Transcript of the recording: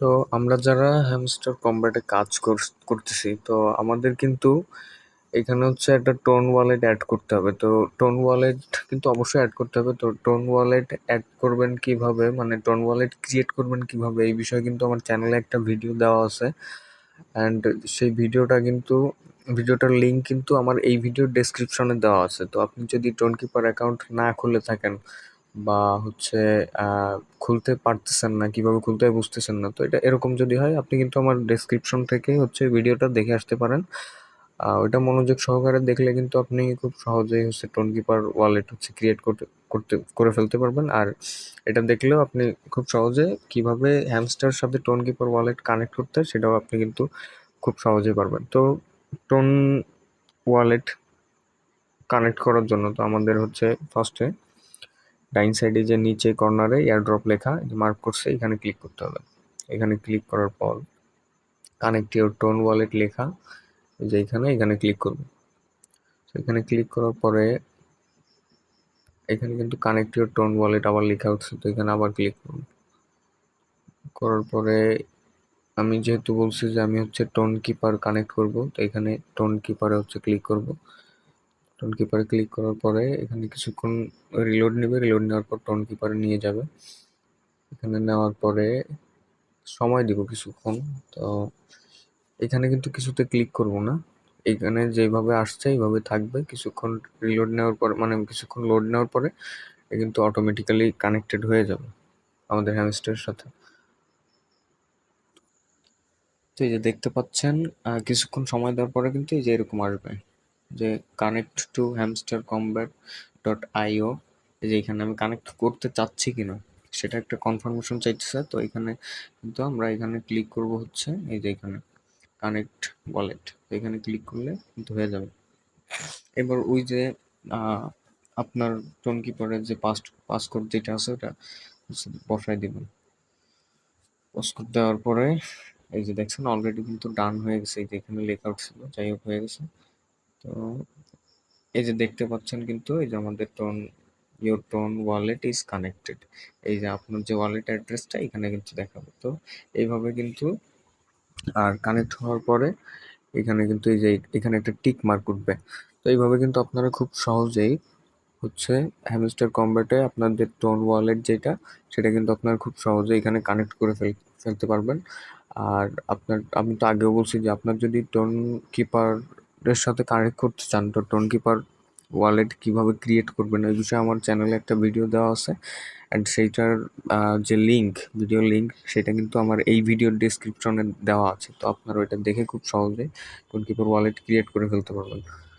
তো আমরা যারা হ্যামস্টার কম্ব্যাটে কাজ করতেছি, তো আমাদের কিন্তু এখানে হচ্ছে একটা টোন ওয়ালেট অ্যাড করতে হবে। তো টোন ওয়ালেট কিন্তু অবশ্যই অ্যাড করতে হবে। তো টোন ওয়ালেট অ্যাড করবেন কীভাবে? মানে টোন ওয়ালেট ক্রিয়েট করবেন কীভাবে? এই বিষয়ে কিন্তু আমার চ্যানেলে একটা ভিডিও দেওয়া আছে। অ্যান্ড সেই ভিডিওটা কিন্তু ভিডিওটার লিঙ্ক কিন্তু আমার এই ভিডিওর ডেসক্রিপশনে দেওয়া আছে। তো আপনি যদি টোন কিপার অ্যাকাউন্ট না খুলে থাকেন বা হচ্ছে খুলতে পারতেছেন না, কীভাবে খুলতে হয় বুঝতেছেন না। তো এটা এরকম যদি হয়, আপনি কিন্তু আমার ডেসক্রিপশন থেকে হচ্ছে ভিডিওটা দেখে আসতে পারেন। ওইটা মনোযোগ সহকারে দেখলে কিন্তু আপনি খুব সহজেই হচ্ছে টোন কিপার ওয়ালেট হচ্ছে ক্রিয়েট করতে করতে, করে ফেলতে পারবেন। আর এটা দেখলেও আপনি খুব সহজে কীভাবে হ্যামস্টার সাথে টোন কিপার ওয়ালেট কানেক্ট করতে সেটাও আপনি কিন্তু খুব সহজেই পারবেন। তো টোন ওয়ালেট কানেক্ট করার জন্য তো আমাদের হচ্ছে ফার্স্টে ডাইন সাইডে যে নিচে কর্নারে এয়ারড্রপ লেখা মার্ক করছে, এখানে ক্লিক করতে হবে। এখানে ক্লিক করার পর কানেক্ট ইউর টোন ওয়ালেট লেখা যে এখানে এখানে ক্লিক করব। তো এখানে ক্লিক করার পরে এখানে কিন্তু কানেক্ট ইউর টোন ওয়ালেট আবার লেখা হচ্ছে তো এখানে আবার ক্লিক করব। করার পরে আমি যেহেতু বলছি যে আমি হচ্ছে টোন কিপার কানেক্ট করব, তো এখানে টোন কিপারে হচ্ছে ক্লিক করব। টোন কিপারে ক্লিক করার পরে এখানে কিছুক্ষণ রিলোড নেবে রিলোড নেওয়ার পর টোন কিপারে নিয়ে যাবে। এখানে নেওয়ার পরে সময় দিব কিছুক্ষণ, তো এখানে কিন্তু কিছুতে ক্লিক করব না। এখানে যেভাবে আসছে, এইভাবে থাকবে। কিছুক্ষণ রিলোড নেওয়ার পর মানে কিছুক্ষণ লোড নেওয়ার পরে এ কিন্তু অটোমেটিক্যালি কানেক্টেড হয়ে যাবে আমাদের হ্যামস্টারের সাথে। তো এই যে দেখতে পাচ্ছেন কিছুক্ষণ সময় দেওয়ার পরে কিন্তু এই যে এরকম আসবে। যে connect to Hamster Kombat dot IO যে এখানে আমি কানেক্ট করতে চাচ্ছি কিনা, সেটা একটা কনফার্মেশন চাইতেছে। তো এখানে কিন্তু আমরা এখানে ক্লিক করব হচ্ছে, এই যে এখানে কানেক্ট ওয়ালেট এখানে ক্লিক করলে কিন্তু হয়ে যাবে। এবার ওই যে আপনার টোন কিপারের যে পাস পাসকোড যেটা আছে ওটা বসাই দিবেন। পাসকোড দেওয়ার পরে, এই যে দেখছেন অলরেডি কিন্তু ডান হয়ে গেছে, এই যে এখানে লেখা উঠছিল যাই হোক হয়ে গেছে। তো এই যে দেখতে পাচ্ছেন কিন্তু, এই যে আমাদের Ton your Ton wallet is connected এই যে আপনার যে ওয়ালেট অ্যাড্রেসটা এখানে কিন্তু দেখাবে। তো এইভাবে কিন্তু আর কানেক্ট হওয়ার পরে এখানে কিন্তু এই যে এখানে একটা টিক মার্ক উঠবে। তো এইভাবে কিন্তু আপনারা খুব সহজেই হচ্ছে হ্যামস্টার কম্ব্যাটে আপনাদের টোন ওয়ালেট যেটা, সেটা কিন্তু আপনারা খুব সহজে এখানে কানেক্ট করে ফেল, ফেলতে পারবেন। আর আপনার, আমি তো আগেও বলছি যে আপনার যদি টোন কিপারের সাথে কানেক্ট করতে চান তো টোন কিপার ওয়ালেট কীভাবে ক্রিয়েট করবেন ওই বিষয়ে আমার চ্যানেলে একটা ভিডিও দেওয়া আছে অ্যান্ড সেইটার যে লিঙ্ক ভিডিও লিঙ্ক সেটা কিন্তু আমার এই ভিডিওর ডিসক্রিপশনে দেওয়া আছে। তো আপনারা ওইটা দেখে খুব সহজে টোন কিপার ওয়ালেট ক্রিয়েট করে ফেলতে পারবেন।